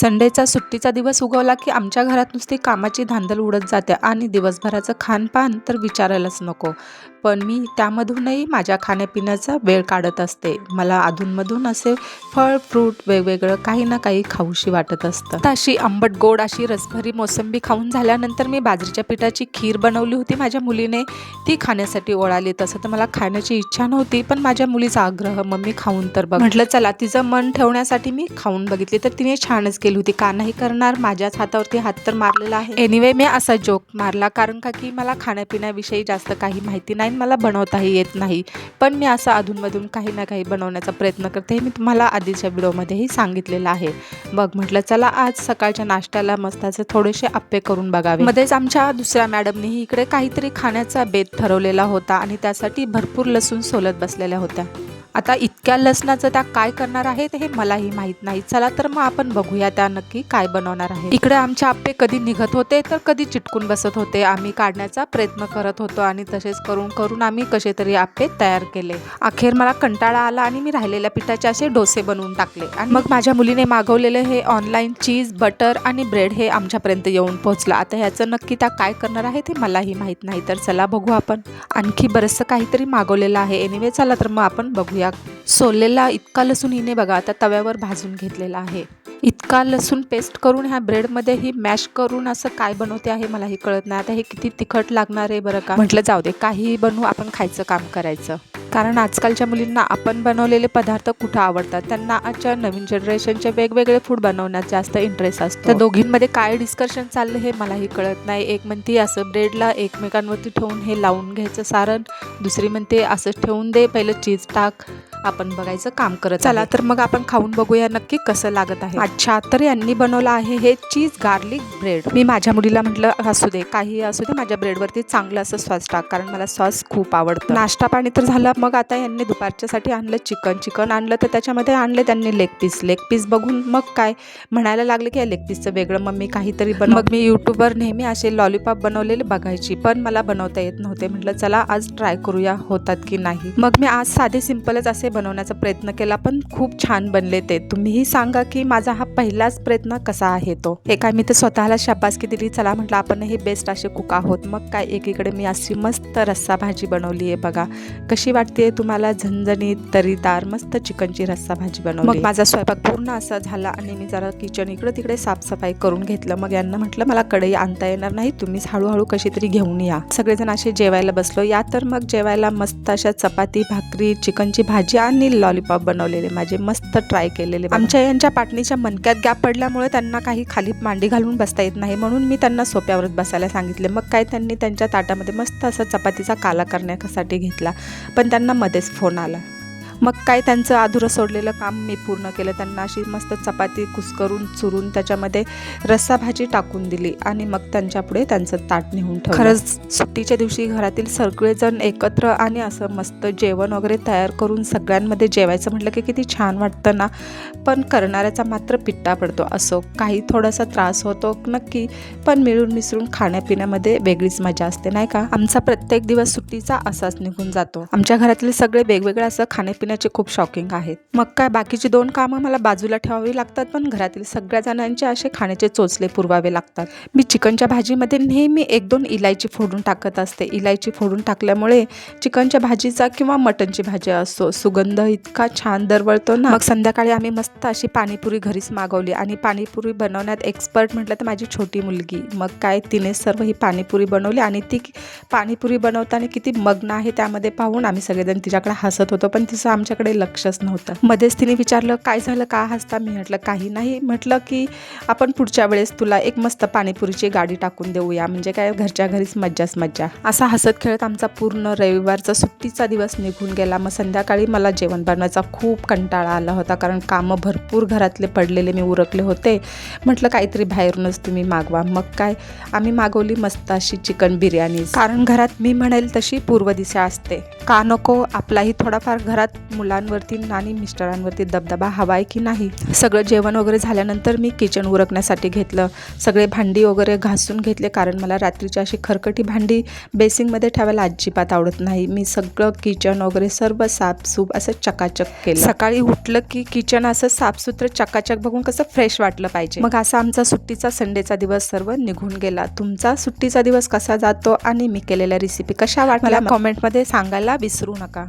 संडेचा सुट्टीचा दिवस उगवला की आमच्या घरात नुसती कामाची धांदल उडत जाते आणि दिवसभराचं खानपान तर विचारायलाच नको. पण मी त्यामधूनही माझ्या खाण्यापिण्याचा वेळ काढत असते. मला अधूनमधून असे फळ फ्रूट वेगवेगळं काही ना काही खाऊशी वाटत असतं. अशी आंबट गोड अशी रसभरी मोसंबी खाऊन झाल्यानंतर मी बाजरीच्या पिठाची खीर बनवली होती माझ्या मुलीने. ती खाण्यासाठी ओळाली. तसं तर मला खाण्याची इच्छा नव्हती पण माझ्या मुलीचा आग्रह मम्मी खाऊन तर बघ. म्हटलं चला तिचं मन ठेवण्यासाठी मी खाऊन बघितली. तर तिने छानच केली होती. का नाही करणार? माझ्याच हातावरती हात तर मारलेला आहे. एनिवे मी असा जोक मारला कारण का की मला खाण्यापिण्याविषयी जास्त काही माहिती नाही. आणि मला बनवताही येत नाही. पण मी असं अधूनमधून काही ना काही बनवण्याचा प्रयत्न करते हे मी तुम्हाला आधीच्या व्हिडिओमध्येही सांगितलेलं आहे. बघ म्हटलं चला आज सकाळच्या नाश्त्याला मस्त असे थोडेसे आप्पे करून बघावे. मध्येच आमच्या दुसऱ्या मॅडमनीही इकडे काहीतरी खाण्याचा बेत ठरवलेला होता आणि त्यासाठी भरपूर लसूण सोलत बसलेल्या होत्या. आता इतक्या लसणाचं त्या काय करणार आहेत हे मलाही माहीत नाही. चला तर मग आपण बघूया त्या नक्की काय बनवणार आहे इकडे आमचे आप्पे कधी निघत होते तर कधी चिटकून बसत होते. आम्ही काढण्याचा प्रयत्न करत होतो आणि तसेच करून करून आम्ही कसे तरी आप्पे तयार केले. अखेर मला कंटाळा आला आणि मी राहिलेल्या पिठाचे असे डोसे बनवून टाकले. आणि मग माझ्या मुलीने मागवलेले हे ऑनलाईन चीज बटर आणि ब्रेड हे आमच्यापर्यंत येऊन पोहोचलं. आता ह्याचं नक्की त्या काय करणार आहे ते मलाही माहीत नाही. तर चला बघू आपण. आणखी बरंचसं काहीतरी मागवलेलं आहे. एनिवे चला तर मग आपण बघूया. सोललेला इतका लसूण हिने बघा आता तव्यावर भाजून घेतलेला आहे. इतका लसूण पेस्ट करून ह्या ब्रेडमध्ये ही मॅश करून असं काय बनवते आहे मलाही कळत नाही. आता हे किती तिखट लागणार आहे बरं का? म्हटलं जाऊ दे काही बनवू आपण खायचं काम करायचं. कारण आजकालच्या मुलींना आपण बनवलेले पदार्थ कुठं आवडतात? त्यांना आजच्या नवीन जनरेशनचे वेगवेगळे फूड बनवण्यात जास्त इंटरेस्ट असतो. तर दोघींमध्ये काय डिस्कशन चाललं हे मलाही कळत नाही. एक म्हणते असं ब्रेडला एकमेकांवरती ठेवून हे लावून घ्यायचं सारण. दुसरी म्हणते असं ठेवून दे पहिलं चीज टाक. आपण बघायचं काम करत चला तर मग आपण खाऊन बघूया नक्की कसं लागत आहे. अच्छा तर यांनी बनवलं आहे हे चीज गार्लिक ब्रेड. मी माझ्या मुलीला म्हटलं असू दे काही असू दे माझ्या ब्रेडवरती चांगलं असं सॉस टाक कारण मला सॉस खूप आवडतं. नाश्ता पाणी तर झालं मग आता यांनी दुपारच्यासाठी आणलं चिकन. चिकन आणलं तर त्याच्यामध्ये आणले त्यांनी लेग पीस. लेग पीस बघून मग काय म्हणायला लागले की या लेग पीसचं वेगळं मग मी काहीतरी बन मग मी यूट्यूबवर नेहमी असे लॉलीपॉप बनवलेले बघायची पण मला बनवता येत नव्हते. म्हटलं चला आज ट्राय करूया होतात की नाही? मग मी आज साधे सिंपलच असे बनवण्याचा प्रयत्न केला पण खूप छान बनले ते. तुम्हीही सांगा की माझा हा पहिलाच प्रयत्न कसा आहे तो? एका मी तर स्वतःला शाबासकी दिली चला म्हटलं आपण हे बेस्ट असे कुक आहोत. मग काय एकीकडे मी अशी मस्त रस्सा भाजी बनवली आहे बघा. कशी वाटते तुम्हाला झणझणीत तरीदार मस्त चिकनची रस्सा भाजी बनवली? मग माझा स्वयंपाक पूर्ण असा झाला आणि मी जरा किचन इकडे तिकडे साफसफाई करून घेतलं. मग यांना म्हटलं मला कढई आणता येणार नाही तुम्हीच हळूहळू कशी तरी घेऊन या. सगळेजण असे जेवायला बसलो. या तर मग जेवायला मस्त अशा चपाती भाकरी चिकनची भाजी आणि लॉलीपॉप बनवलेले माझे मस्त ट्राय केलेले. आमच्या यांच्या पाटणीच्या मनक्यात गॅप पडल्यामुळे त्यांना काही खाली मांडी घालून बसता येत नाही. म्हणून मी त्यांना सोप्यावरच बसायला सांगितले. मग काय त्यांनी त्यांच्या ताटामध्ये मस्त असा चपातीचा काला करण्यासाठी घेतला. पण त्यांना मध्येच फोन आला. मग काय त्यांचं अधुरं सोडलेलं काम मी पूर्ण केलं. त्यांना अशी मस्त चपाती कुस्करून चुरून त्याच्यामध्ये रस्सा भाजी टाकून दिली आणि मग त्यांच्यापुढे त्यांचं ताट नेऊन ठेवलं. खरंच सुट्टीच्या दिवशी घरातील सगळेजण एकत्र आणि असं मस्त जेवण वगैरे तयार करून सगळ्यांमध्ये जेवायचं म्हटलं की किती छान वाटतं ना. पण करणाऱ्याचा मात्र पिट्टा पडतो. असो काही थोडासा त्रास होतो नक्की पण मिळून मिसळून खाण्यापिण्यामध्ये वेगळीच मजा असते नाही का? आमचा प्रत्येक दिवस सुट्टीचा असाच निघून जातो. आमच्या घरातले सगळे वेगवेगळे असं खाण्यापिण्याचे खूप शॉकिंग आहेत. मग काय बाकीची दोन कामं मला बाजूला ठेवावी लागतात पण घरातील सगळ्या जणांचे असे खाण्याचे चोचले पुरवावे लागतात. मी चिकनच्या भाजीमध्ये नेहमी एक दोन इलायची फोडून टाकत असते. इलायची फोडून टाकल्यामुळे चिकनच्या भाजीचा किंवा मटनची भाजी असो सुगंध इतका छान दरवळतो ना. मग संध्याकाळी आम्ही मस्त अशी पाणीपुरी घरीच मागवली आणि पाणीपुरी बनवण्यात एक्सपर्ट म्हटलं तर माझी छोटी मुलगी. मग काय तिने सर्व ही पाणीपुरी बनवली आणि ती पाणीपुरी बनवताना किती मग्न आहे त्यामध्ये पाहून आम्ही सगळेजण तिच्याकडे हसत होतो पण तिचं आमच्याकडे लक्षच नव्हतं. मध्येच तिने विचारलं काय झालं? का हसता? मी म्हटलं काही नाही. म्हटलं की आपण पुढच्या वेळेस तुला एक मस्त पाणीपुरीची गाडी टाकून देऊया. म्हणजे काय? घरच्या घरीच मज्जाच मज्जा. असा हसत खेळत आमचा पूर्ण रविवारचा सुट्टीचा दिवस निघून गेला. मग संध्याकाळी मला जेवण बनवायचा खूप कंटाळा आला होता. कारण कामं भरपूर घरातले पडलेले मी उरकले होते. म्हटलं काहीतरी बाहेरूनच तुम्ही मागवा. मग काय? आम्ही मागवली मस्त अशी चिकन बिर्याणी. कारण घरात मी म्हणेल तशी पूर्व दिशा असते. का नको? आपलाही थोडाफार घरात मुलांवरती आणि मिस्टरांवरती दबदबा हवा आहे की नाही? सगळं जेवण वगैरे झाल्यानंतर मी किचन उरकण्यासाठी घेतलं. सगळे भांडी वगैरे घासून घेतले कारण मला रात्रीची अशी खरकटी भांडी बेसिंगमध्ये ठेवायला अजिबात आवडत नाही. मी सगळं किचन वगैरे सर्व साफसूफ असं चकाचक केलं. सकाळी उठलं की किचन असं साफसुथरं चकाचक बघून कसं फ्रेश वाटलं पाहिजे. मग असा आमचा सुट्टीचा संडेचा दिवस सर्व निघून गेला. तुमचा सुट्टीचा दिवस कसा जातो आणि मी केलेल्या रेसिपी कशा वाटल्या? कॉमेंटमध्ये सांगायला विसरू नका.